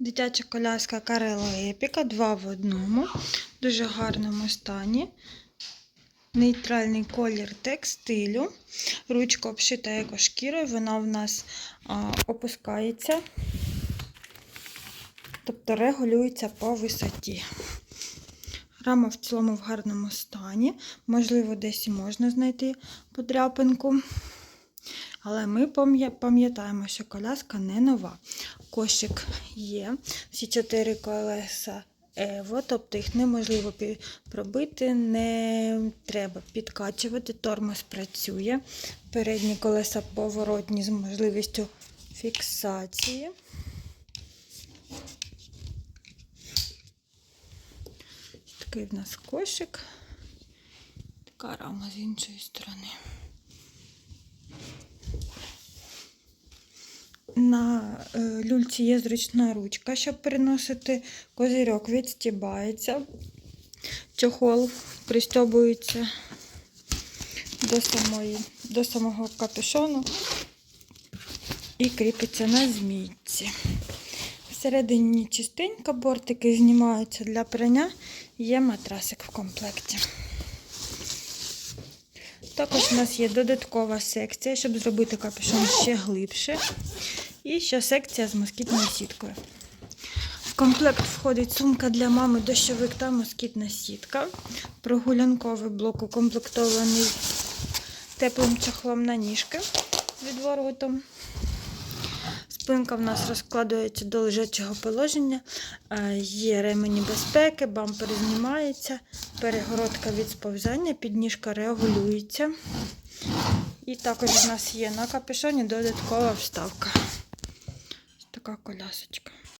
Дитяча коляска Карело Епіка, два в одному, в дуже гарному стані. Нейтральний колір текстилю. Ручка обшита екошкірою, вона в нас а, опускається, тобто регулюється по висоті. Рама в цілому в гарному стані. Можливо, десь і можна знайти подряпинку. Але ми пам'ятаємо, що коляска не нова. Кошик є. Всі чотири колеса Ево, тобто їх неможливо пробити, не треба підкачувати. Тормоз працює. Передні колеса поворотні з можливістю фіксації. Такий в нас кошик. Така рама з іншої сторони. На е, люльці є зручна ручка, щоб переносити козирьок, відстібається. Чохол пристьобується до, самої, до самого капюшону і кріпиться на змійці. Всередині чистенько, бортики знімаються для прання, є матрасик в комплекті. Також у нас є додаткова секція, щоб зробити капюшон ще глибше. І ще секція з москітною сіткою. В комплект входить сумка для мами, дощовик та москітна сітка. Прогулянковий блок укомплектований теплим чохлом на ніжки з відворотом. Спинка в нас розкладується до лежачого положення. Е, Є ремені безпеки, бампер знімається, перегородка від сповзання, підніжка регулюється. І також у нас є на капюшоні додаткова вставка. Ось така колясочка.